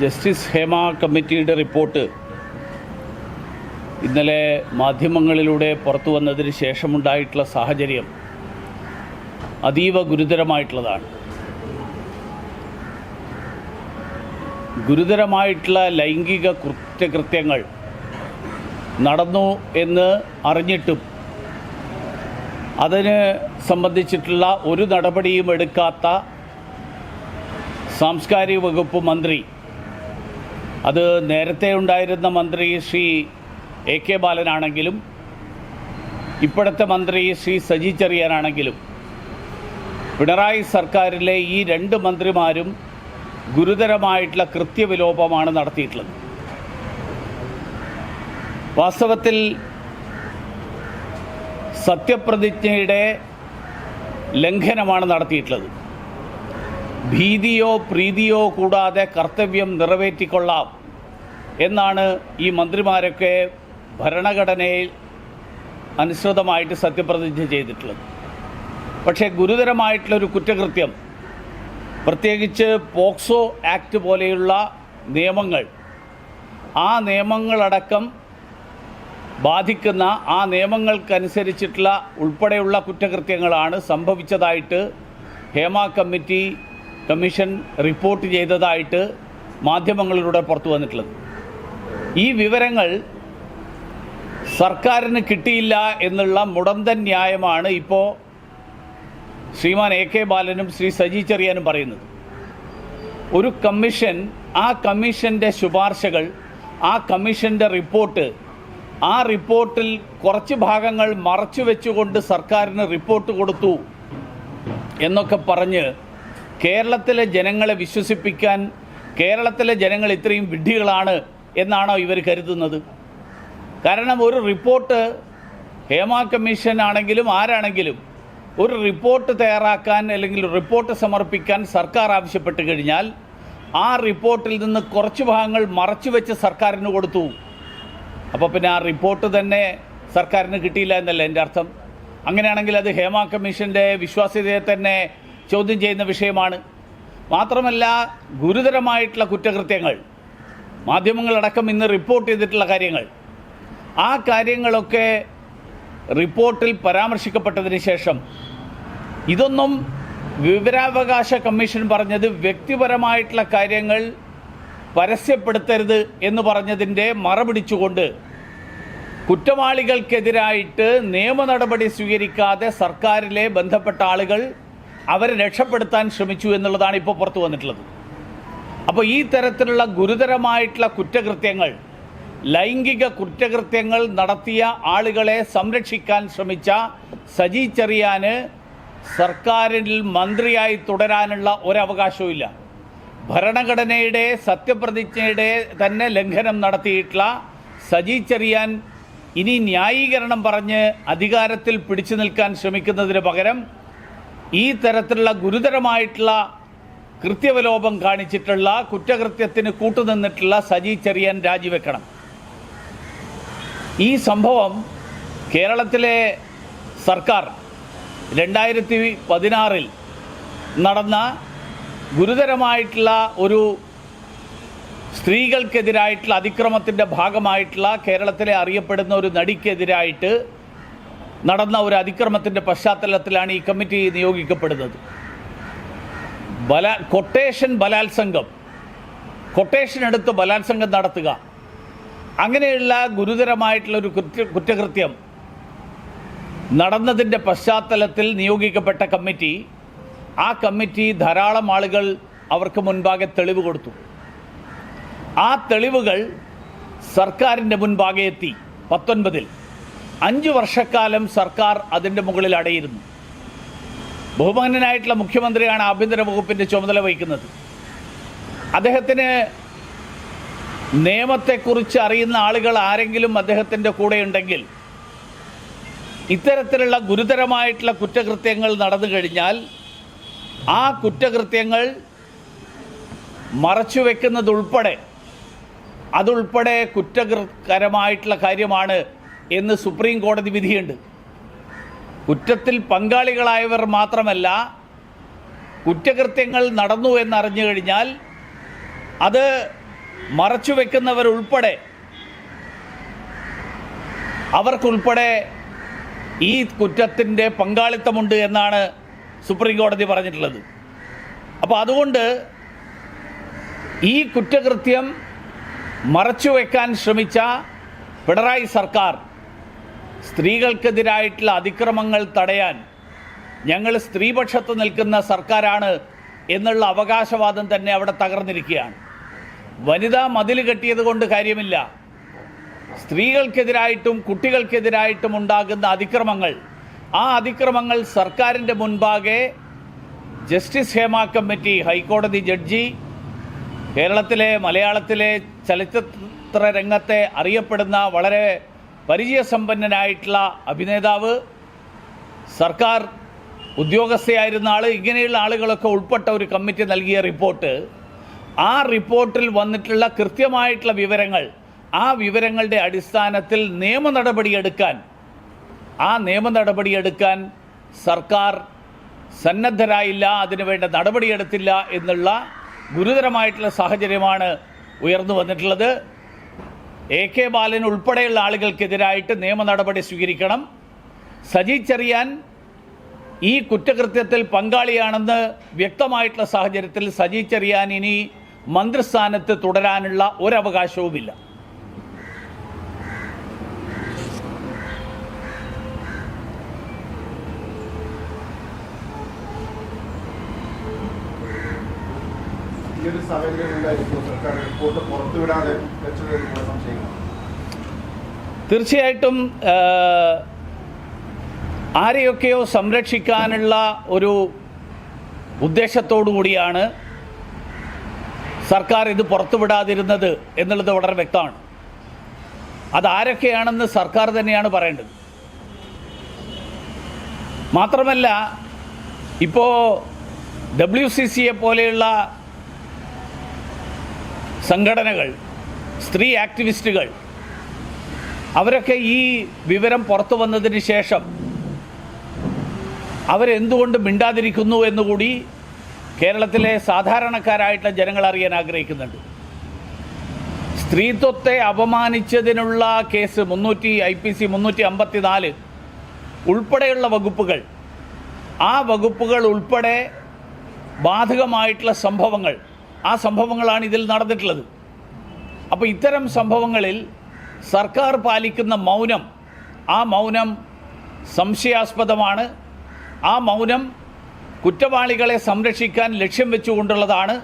Justice Hema കമ്മിറ്റിയുടെ report ഇന്നലെ മാധ്യമങ്ങളിലൂടെ പുറത്തു വന്നതിന് ശേഷമുണ്ടായിട്ടുള്ള സാഹചര്യം അതീവ ഗുരുതരമായിട്ടുള്ളതാണ്. ഗുരുതരമായിട്ടുള്ള ലൈംഗിക കുറ്റകൃത്യങ്ങൾ നടന്നു എന്ന് അറിഞ്ഞിട്ടും അതിന് സംബന്ധിച്ചിട്ടുള്ള ഒരു നടപടിയും എടുക്കാത്ത സാംസ്കാരിക വകുപ്പ് മന്ത്രി അത് നേരത്തെ ഉണ്ടായിരുന്ന മന്ത്രി ശ്രീ എ കെ ബാലനാണെങ്കിലും ഇപ്പോഴത്തെ മന്ത്രി ശ്രീ സജി ചെറിയാനാണെങ്കിലും പിണറായി സർക്കാരിലെ ഈ രണ്ട് മന്ത്രിമാരും ഗുരുതരമായിട്ടുള്ള കൃത്യവിലോപമാണ് നടത്തിയിട്ടുള്ളത്. വാസ്തവത്തിൽ സത്യപ്രതിജ്ഞയുടെ ലംഘനമാണ് നടത്തിയിട്ടുള്ളത്. ഭീതിയോ പ്രീതിയോ കൂടാതെ കർത്തവ്യം നിറവേറ്റിക്കൊള്ളാം എന്നാണ് ഈ മന്ത്രിമാരൊക്കെ ഭരണഘടനയിൽ അനുസൃതമായിട്ട് സത്യപ്രതിജ്ഞ ചെയ്തിട്ടുള്ളത്. പക്ഷേ ഗുരുതരമായിട്ടുള്ളൊരു കുറ്റകൃത്യം പ്രത്യേകിച്ച് പോക്സോ ആക്ട് പോലെയുള്ള നിയമങ്ങൾ ആ നിയമങ്ങളടക്കം ബാധിക്കുന്ന ആ നിയമങ്ങൾക്കനുസരിച്ചിട്ടുള്ള ഉൾപ്പെടെയുള്ള കുറ്റകൃത്യങ്ങളാണ് സംഭവിച്ചതായിട്ട് ഹേമ കമ്മിറ്റി കമ്മീഷൻ റിപ്പോർട്ട് ചെയ്തതായിട്ട് മാധ്യമങ്ങളിലൂടെ പുറത്തു വന്നിട്ടുള്ളത്. ഈ വിവരങ്ങൾ സർക്കാരിന് കിട്ടിയില്ല എന്നുള്ള മുടന്തൻ ന്യായമാണ് ഇപ്പോൾ ശ്രീമാൻ എ കെ ബാലനും ശ്രീ സജി ചെറിയാനും പറയുന്നത്. ഒരു കമ്മീഷൻ ആ കമ്മീഷന്റെ ശുപാർശകൾ ആ കമ്മീഷന്റെ റിപ്പോർട്ട് ആ റിപ്പോർട്ടിൽ കുറച്ച് ഭാഗങ്ങൾ മറച്ചു വെച്ചുകൊണ്ട് സർക്കാരിന് റിപ്പോർട്ട് കൊടുത്തു എന്നൊക്കെ പറഞ്ഞ് കേരളത്തിലെ ജനങ്ങളെ വിശ്വസിപ്പിക്കാൻ കേരളത്തിലെ ജനങ്ങൾ ഇത്രയും വിഡ്ഢികളാണ് എന്നാണോ ഇവർ കരുതുന്നത്? കാരണം ഒരു റിപ്പോർട്ട് ഹേമ കമ്മീഷൻ ആണെങ്കിലും ആരാണെങ്കിലും ഒരു റിപ്പോർട്ട് തയ്യാറാക്കാൻ അല്ലെങ്കിൽ റിപ്പോർട്ട് സമർപ്പിക്കാൻ സർക്കാർ ആവശ്യപ്പെട്ട് കഴിഞ്ഞാൽ ആ റിപ്പോർട്ടിൽ നിന്ന് കുറച്ച് ഭാഗങ്ങൾ മറച്ചു വെച്ച് സർക്കാരിന് കൊടുത്തു. അപ്പോൾ പിന്നെ ആ റിപ്പോർട്ട് തന്നെ സർക്കാരിന് കിട്ടിയില്ല എന്നല്ല എന്റെ അർത്ഥം? അങ്ങനെയാണെങ്കിൽ അത് ഹേമ കമ്മീഷന്റെ വിശ്വാസ്യതയെ തന്നെ ചോദ്യം ചെയ്യുന്ന വിഷയമാണ്. മാത്രമല്ല ഗുരുതരമായിട്ടുള്ള കുറ്റകൃത്യങ്ങൾ മാധ്യമങ്ങളടക്കം ഇന്ന് റിപ്പോർട്ട് ചെയ്തിട്ടുള്ള കാര്യങ്ങൾ. ആ കാര്യങ്ങളൊക്കെ റിപ്പോർട്ടിൽ പരാമർശിക്കപ്പെട്ടതിന് ശേഷം ഇതൊന്നും വിവരാവകാശ കമ്മീഷൻ പറഞ്ഞത് വ്യക്തിപരമായിട്ടുള്ള കാര്യങ്ങൾ പരസ്യപ്പെടുത്തരുത് എന്ന് പറഞ്ഞതിന്റെ മറപിടിച്ചുകൊണ്ട് കുറ്റവാളികൾക്കെതിരായിട്ട് നിയമ നടപടി സ്വീകരിക്കാതെ സർക്കാരിലെ ബന്ധപ്പെട്ട ആളുകൾ അവരെ രക്ഷപ്പെടുത്താൻ ശ്രമിച്ചു എന്നുള്ളതാണ് ഇപ്പോൾ പുറത്തു വന്നിട്ടുള്ളത്. അപ്പോൾ ഈ തരത്തിലുള്ള ഗുരുതരമായിട്ടുള്ള കുറ്റകൃത്യങ്ങൾ ലൈംഗിക കുറ്റകൃത്യങ്ങൾ നടത്തിയ ആളുകളെ സംരക്ഷിക്കാൻ ശ്രമിച്ച സജി ചെറിയാന് സർക്കാരിൽ മന്ത്രിയായി തുടരാനുള്ള ഒരവകാശവും ഇല്ല ഭരണഘടനയുടെ സത്യപ്രതിജ്ഞയുടെ തന്നെ ലംഘനം നടത്തിയിട്ടുള്ള സജി ചെറിയാൻ ഇനി ന്യായീകരണം പറഞ്ഞ് അധികാരത്തിൽ പിടിച്ചു നിൽക്കാൻ ശ്രമിക്കുന്നതിന് പകരം ഈ തരത്തിലുള്ള ഗുരുതരമായിട്ടുള്ള കൃത്യവലോപം കാണിച്ചിട്ടുള്ള കുറ്റകൃത്യത്തിന് കൂട്ടുനിന്നിട്ടുള്ള സജി ചെറിയാൻ രാജിവെക്കണം. ഈ സംഭവം കേരളത്തിലെ സർക്കാർ രണ്ടായിരത്തി പതിനാറിൽ നടന്ന ഗുരുതരമായിട്ടുള്ള ഒരു സ്ത്രീകൾക്കെതിരായിട്ടുള്ള അതിക്രമത്തിന്റെ ഭാഗമായിട്ടുള്ള കേരളത്തിലെ അറിയപ്പെടുന്ന ഒരു നടിക്കെതിരായിട്ട് നടന്ന ഒരു അതിക്രമത്തിന്റെ പശ്ചാത്തലത്തിലാണ് ഈ കമ്മിറ്റി നിയോഗിക്കപ്പെടുന്നത്. ബല കൊട്ടേഷൻ ബലാത്സംഗം. കൊട്ടേഷൻ എടുത്ത് ബലാത്സംഗം നടത്തുക. അങ്ങനെയുള്ള ഗുരുതരമായിട്ടുള്ള ഒരു കുറ്റ കുറ്റകൃത്യം നടന്നതിന്റെ പശ്ചാത്തലത്തിൽ നിയോഗിക്കപ്പെട്ട കമ്മിറ്റി ആ കമ്മിറ്റി ധാരാളം ആളുകൾ അവർക്ക് മുൻപാകെ തെളിവ് കൊടുത്തു. ആ തെളിവുകൾ സർക്കാരിന്റെ മുൻപാകെ എത്തി പത്തൊൻപതിൽ. അഞ്ച് വർഷക്കാലം സർക്കാർ അതിന്റെ മുകളിൽ അടയിരുന്നു. ബഹുമാനനായിട്ടുള്ള മുഖ്യമന്ത്രിയാണ് ആഭ്യന്തര വകുപ്പിന്റെ ചുമതല വഹിക്കുന്നത്. അദ്ദേഹത്തിന് നിയമത്തെക്കുറിച്ച് അറിയുന്ന ആളുകൾ ആരെങ്കിലും അദ്ദേഹത്തിന്റെ കൂടെയുണ്ടെങ്കിൽ ഇത്തരത്തിലുള്ള ഗുരുതരമായിട്ടുള്ള കുറ്റകൃത്യങ്ങൾ നടന്നു കഴിഞ്ഞാൽ ആ കുറ്റകൃത്യങ്ങൾ മറച്ചുവെക്കുന്നതുൾപ്പെടെ അതുൾപ്പെടെ കുറ്റകരമായിട്ടുള്ള കാര്യമാണ് എന്ന് സുപ്രീം കോടതി വിധിയുണ്ട്. കുറ്റത്തിൽ പങ്കാളികളായവർ മാത്രമല്ല കുറ്റകൃത്യങ്ങൾ നടന്നു എന്നറിഞ്ഞു കഴിഞ്ഞാൽ അത് മറച്ചുവെക്കുന്നവരുൾപ്പെടെ അവർക്കുൾപ്പെടെ ഈ കുറ്റത്തിന്റെ പങ്കാളിത്തമുണ്ട് എന്നാണ് സുപ്രീം കോടതി പറഞ്ഞിട്ടുള്ളത്. അപ്പോൾ അതുകൊണ്ട് ഈ കുറ്റകൃത്യം മറച്ചുവെക്കാൻ ശ്രമിച്ച പിണറായി സർക്കാർ സ്ത്രീകൾക്കെതിരായിട്ടുള്ള അതിക്രമങ്ങൾ തടയാൻ ഞങ്ങൾ സ്ത്രീപക്ഷത്ത് നിൽക്കുന്ന സർക്കാരാണ് എന്നുള്ള അവകാശവാദം തന്നെ അവിടെ തകർന്നിരിക്കുകയാണ്. വനിതാ മതിൽ കെട്ടിയത് കൊണ്ട് കാര്യമില്ല. സ്ത്രീകൾക്കെതിരായിട്ടും കുട്ടികൾക്കെതിരായിട്ടും ഉണ്ടാകുന്ന അതിക്രമങ്ങൾ ആ അതിക്രമങ്ങൾ സർക്കാരിന്റെ മുൻപാകെ ജസ്റ്റിസ് ഹേമ കമ്മിറ്റി ഹൈക്കോടതി ജഡ്ജി കേരളത്തിലെ മലയാളത്തിലെ ചലച്ചിത്ര രംഗത്തെ അറിയപ്പെടുന്ന വളരെ പരിചയസമ്പന്നനായിട്ടുള്ള അഭിനേതാവ് സർക്കാർ ഉദ്യോഗസ്ഥയായിരുന്ന ആൾ ഇങ്ങനെയുള്ള ആളുകളൊക്കെ ഉൾപ്പെട്ട ഒരു കമ്മിറ്റി നൽകിയ റിപ്പോർട്ട്. ആ റിപ്പോർട്ടിൽ വന്നിട്ടുള്ള കൃത്യമായിട്ടുള്ള വിവരങ്ങൾ ആ വിവരങ്ങളുടെ അടിസ്ഥാനത്തിൽ നിയമ നടപടിയെടുക്കാൻ ആ നിയമ നടപടിയെടുക്കാൻ സർക്കാർ സന്നദ്ധരായില്ല അതിനുവേണ്ട നടപടിയെടുത്തില്ല എന്നുള്ള ഗുരുതരമായിട്ടുള്ള സാഹചര്യമാണ് ഉയർന്നു വന്നിട്ടുള്ളത്. എ കെ ബാലൻ ഉൾപ്പെടെയുള്ള ആളുകൾക്കെതിരായിട്ട് നിയമ നടപടി സ്വീകരിക്കണം. സജി ചെറിയാൻ ഈ കുറ്റകൃത്യത്തിൽ പങ്കാളിയാണെന്ന് വ്യക്തമായിട്ടുള്ള സാഹചര്യത്തിൽ സജി ചെറിയാൻ ഇനി മന്ത്രിസ്ഥാനത്ത് തുടരാനുള്ള ഒരവകാശവുമില്ല. ഒരു സാഹചര്യം സർക്കാർ റിപ്പോർട്ട് തീർച്ചയായിട്ടും ആരെയൊക്കെയോ സംരക്ഷിക്കാനുള്ള ഒരു ഉദ്ദേശത്തോടു കൂടിയാണ് സർക്കാർ ഇത് പുറത്തുവിടാതിരുന്നത് എന്നുള്ളത് വളരെ വ്യക്തമാണ്. അതാരൊക്കെയാണെന്ന് സർക്കാർ തന്നെയാണ് പറയേണ്ടത്. മാത്രമല്ല ഇപ്പോൾ ഡബ്ല്യു സി സിയെ പോലെയുള്ള സംഘടനകൾ സ്ത്രീ ആക്ടിവിസ്റ്റുകൾ അവരൊക്കെ ഈ വിവരം പുറത്തു വന്നതിന് ശേഷം അവരെന്തുകൊണ്ട് മിണ്ടാതിരിക്കുന്നു എന്നുകൂടി കേരളത്തിലെ സാധാരണക്കാരായിട്ടുള്ള ജനങ്ങൾ അറിയാൻ ആഗ്രഹിക്കുന്നുണ്ട്. സ്ത്രീത്വത്തെ അപമാനിച്ചതിനുള്ള കേസ് മുന്നൂറ്റി ഐ പി സി മുന്നൂറ്റി അമ്പത്തി നാല് ഉൾപ്പെടെയുള്ള വകുപ്പുകൾ ആ വകുപ്പുകൾ ഉൾപ്പെടെ ബാധകമായിട്ടുള്ള സംഭവങ്ങൾ ആ സംഭവങ്ങളാണ് ഇതിൽ നടന്നിട്ടുള്ളത്. അപ്പോൾ ഇത്തരം സംഭവങ്ങളിൽ സർക്കാർ പാലിക്കുന്ന മൗനം ആ മൗനം സംശയാസ്പദമാണ്. ആ മൗനം കുറ്റവാളികളെ സംരക്ഷിക്കാൻ ലക്ഷ്യം വെച്ചുകൊണ്ടുള്ളതാണ്.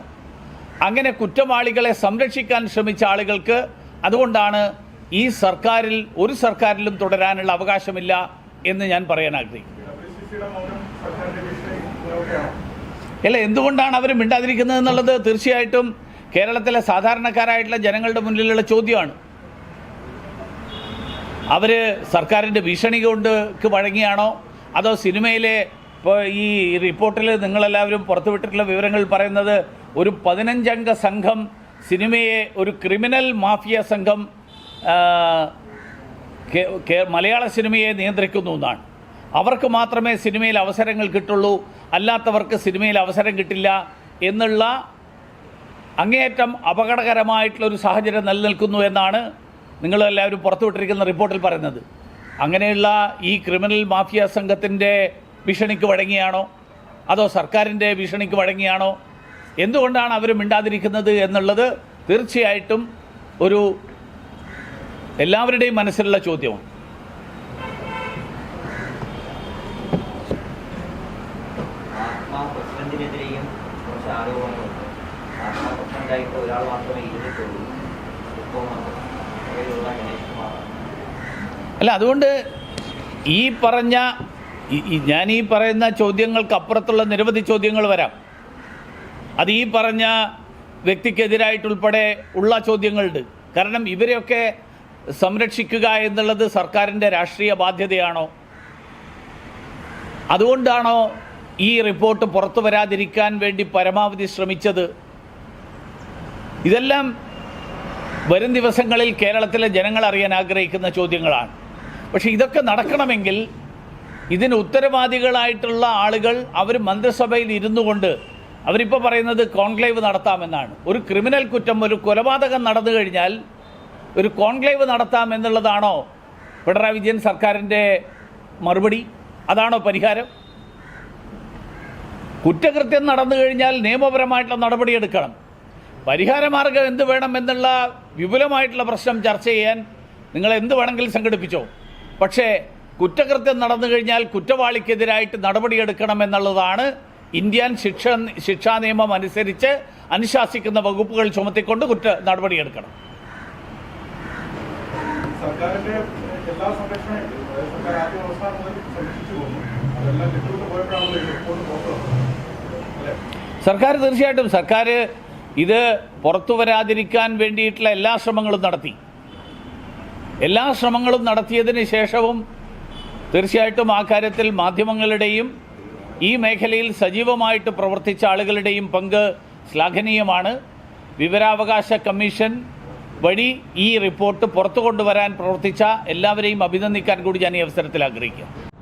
അങ്ങനെ കുറ്റവാളികളെ സംരക്ഷിക്കാൻ ശ്രമിച്ച ആളുകൾക്ക് അതുകൊണ്ടാണ് ഈ സർക്കാരിൽ ഒരു സർക്കാരിലും തുടരാനുള്ള അവകാശമില്ല എന്ന് ഞാൻ പറയാൻ ആഗ്രഹിക്കുന്നു. അല്ല? എന്തുകൊണ്ടാണ് അവർ മിണ്ടാതിരിക്കുന്നത് എന്നുള്ളത് തീർച്ചയായിട്ടും കേരളത്തിലെ സാധാരണക്കാരായിട്ടുള്ള ജനങ്ങളുടെ മുന്നിലുള്ള ചോദ്യമാണ്. അവർ സർക്കാരിന്റെ ഭീഷണി കൊണ്ട് വഴങ്ങിയാണോ? അതോ സിനിമയിലെ ഇപ്പോൾ ഈ റിപ്പോർട്ടിൽ നിങ്ങളെല്ലാവരും പുറത്തുവിട്ടിട്ടുള്ള വിവരങ്ങൾ പറയുന്നത് ഒരു പതിനഞ്ചംഗ സംഘം സിനിമയെ ഒരു ക്രിമിനൽ മാഫിയ സംഘം മലയാള സിനിമയെ നിയന്ത്രിക്കുന്നു എന്നാണ്. അവർക്ക് മാത്രമേ സിനിമയിൽ അവസരങ്ങൾ കിട്ടുള്ളൂ അല്ലാത്തവർക്ക് സിനിമയിൽ അവസരം കിട്ടില്ല എന്നുള്ള അങ്ങേയറ്റം അപകടകരമായിട്ടുള്ളൊരു സാഹചര്യം നിലനിൽക്കുന്നു എന്നാണ് നിങ്ങളെല്ലാവരും പുറത്തുവിട്ടിരിക്കുന്ന റിപ്പോർട്ടിൽ പറയുന്നത്. അങ്ങനെയുള്ള ഈ ക്രിമിനൽ മാഫിയ സംഘത്തിന്റെ ഭീഷണിക്ക് വഴങ്ങിയാണോ? അതോ സർക്കാരിന്റെ ഭീഷണിക്ക് വഴങ്ങിയാണോ? എന്തുകൊണ്ടാണ് അവർ മിണ്ടാതിരിക്കുന്നത് എന്നുള്ളത് തീർച്ചയായിട്ടും ഒരു എല്ലാവരുടെയും മനസ്സിലുള്ള ചോദ്യമാണ്. ഒരാൾ മാത്രമേ ഇരുന്നിട്ടുള്ളൂ അല്ല അതുകൊണ്ട് ഈ പറഞ്ഞ ഞാൻ ഈ പറയുന്ന ചോദ്യങ്ങൾക്ക് അപ്പുറത്തുള്ള നിരവധി ചോദ്യങ്ങൾ വരാം. അത് ഈ പറഞ്ഞ വ്യക്തിക്കെതിരായിട്ടുൾപ്പെടെ ഉള്ള ചോദ്യങ്ങളുണ്ട്. കാരണം ഇവരെയൊക്കെ സംരക്ഷിക്കുക എന്നുള്ളത് സർക്കാരിന്റെ രാഷ്ട്രീയ ബാധ്യതയാണോ? അതുകൊണ്ടാണോ ഈ റിപ്പോർട്ട് പുറത്തു വരാതിരിക്കാൻ വേണ്ടി പരമാവധി ശ്രമിച്ചത് ഇതെല്ലാം വരും ദിവസങ്ങളിൽ കേരളത്തിലെ ജനങ്ങൾ അറിയാൻ ആഗ്രഹിക്കുന്ന ചോദ്യങ്ങളാണ്. പക്ഷേ ഇതൊക്കെ നടക്കണമെങ്കിൽ ഇതിന് ഉത്തരവാദികളായിട്ടുള്ള ആളുകൾ അവർ മന്ത്രിസഭയിൽ ഇരുന്നു കൊണ്ട് അവരിപ്പോൾ പറയുന്നത് കോൺക്ലേവ് നടത്താമെന്നാണ്. ഒരു ക്രിമിനൽ കുറ്റം ഒരു കൊലപാതകം നടന്നു കഴിഞ്ഞാൽ ഒരു കോൺക്ലേവ് നടത്താം എന്നുള്ളതാണോ പിണറായി വിജയൻ സർക്കാരിന്റെ മറുപടി? അതാണോ പരിഹാരം? കുറ്റകൃത്യം നടന്നു കഴിഞ്ഞാൽ നിയമപരമായിട്ടുള്ള നടപടിയെടുക്കണം. പരിഹാരമാർഗം എന്ത് വേണം എന്നുള്ള വിപുലമായിട്ടുള്ള പ്രശ്നം ചർച്ച ചെയ്യാൻ നിങ്ങൾ എന്ത് വേണമെങ്കിലും സംഘടിപ്പിച്ചോ. പക്ഷേ കുറ്റകൃത്യം നടന്നു കഴിഞ്ഞാൽ കുറ്റവാളിക്കെതിരായിട്ട് നടപടിയെടുക്കണം എന്നുള്ളതാണ് ഇന്ത്യൻ ശിക്ഷ ശിക്ഷാ നിയമം അനുസരിച്ച് അനുശാസിക്കുന്ന വകുപ്പുകൾ ചുമത്തിക്കൊണ്ട് കുറ്റ നടപടിയെടുക്കണം. സർക്കാരിന്റെ എല്ലാ സംരക്ഷണവും അതായത് സർക്കാർ ആദ്യ അവസാനം മുതൽ സർക്കാർ തീർച്ചയായിട്ടും സർക്കാർ ഇത് പുറത്തു വരാതിരിക്കാൻ വേണ്ടിയിട്ടുള്ള എല്ലാ ശ്രമങ്ങളും നടത്തി. എല്ലാ ശ്രമങ്ങളും നടത്തിയതിന് ശേഷവും തീർച്ചയായിട്ടും ആ കാര്യത്തിൽ മാധ്യമങ്ങളുടെയും ഈ മേഖലയിൽ സജീവമായിട്ട് പ്രവർത്തിച്ച ആളുകളുടെയും പങ്ക് ശ്ലാഘനീയമാണ്. വിവരാവകാശ കമ്മീഷൻ വഴി ഈ റിപ്പോർട്ട് പുറത്തു കൊണ്ടുവരാൻ പ്രവർത്തിച്ച എല്ലാവരെയും അഭിനന്ദിക്കാൻ കൂടി ഞാൻ ഈ അവസരത്തിൽ ആഗ്രഹിക്കുന്നു.